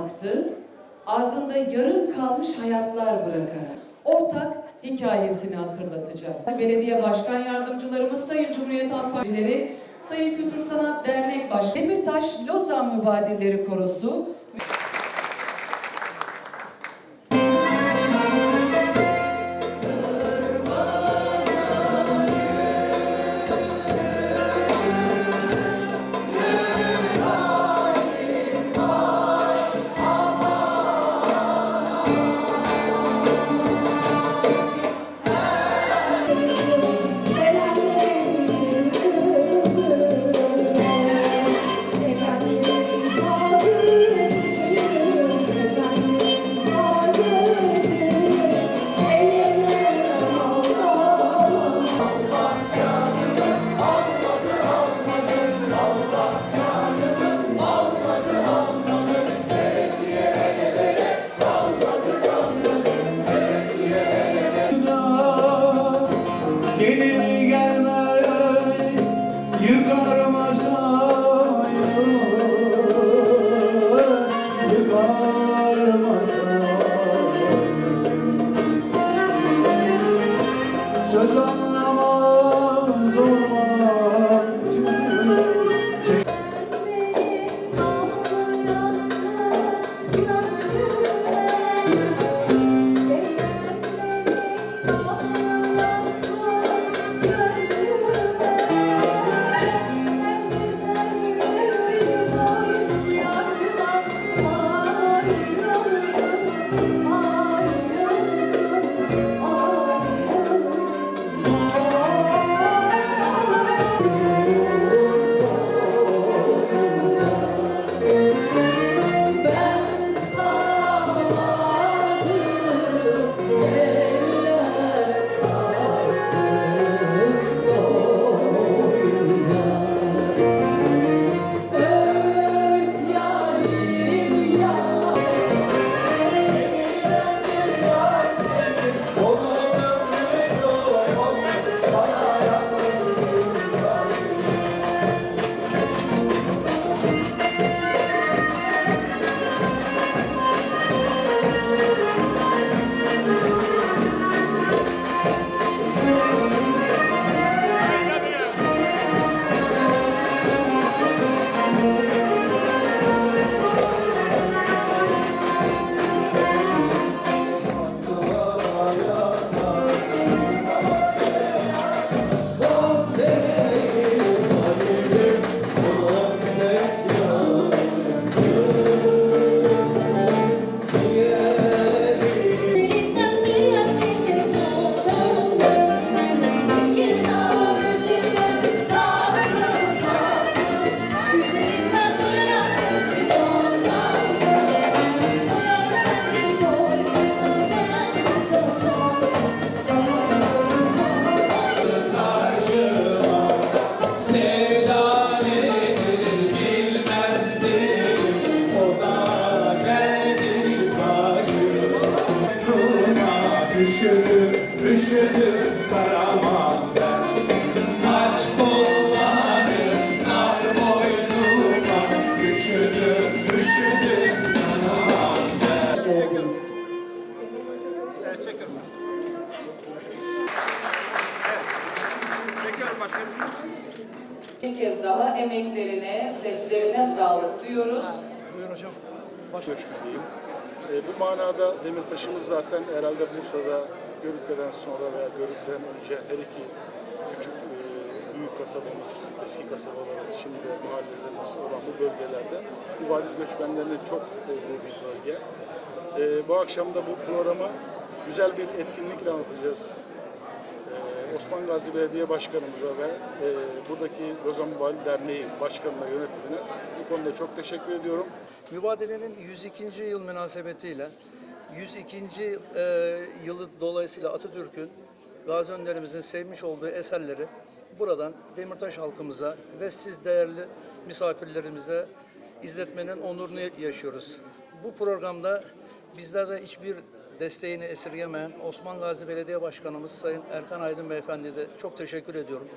baktı, ardında yarım kalmış hayatlar bırakarak ortak hikayesini hatırlatacak. Belediye Başkan Yardımcılarımız, Sayın Cumhuriyet Halk Partileri, Sayın Kültür Sanat Dernek Başkanı, Demirtaş Lozan Mübadilleri Korosu, 哲哲 Bir kez daha emeklerine, seslerine sağlık diyoruz. göçmeniyim. E, bu manada Demirtaş'ımız zaten herhalde Bursa'da Görükle'den sonra veya Görük'ten önce her iki küçük e, büyük kasabamız, eski kasabalarımız, şimdi de mahallelerimiz olan bu bölgelerde mübadil göçmenlerinin çok olduğu bir bölge. E, bu akşam da bu programı güzel bir etkinlikle anlatacağız. Ee, Osman Gazi Belediye Başkanımıza ve e, buradaki Lozan Mübadil Derneği Başkanı'na, yönetimine bu konuda çok teşekkür ediyorum. Mübadelenin 102. yıl münasebetiyle 102. e, yılı dolayısıyla Atatürk'ün Gazi Önderimizin sevmiş olduğu eserleri buradan Demirtaş halkımıza ve siz değerli misafirlerimize izletmenin onurunu yaşıyoruz. Bu programda bizlerde hiçbir desteğini esirgemeyen Osman Gazi Belediye Başkanımız Sayın Erkan Aydın Beyefendi'ye de çok teşekkür ediyorum.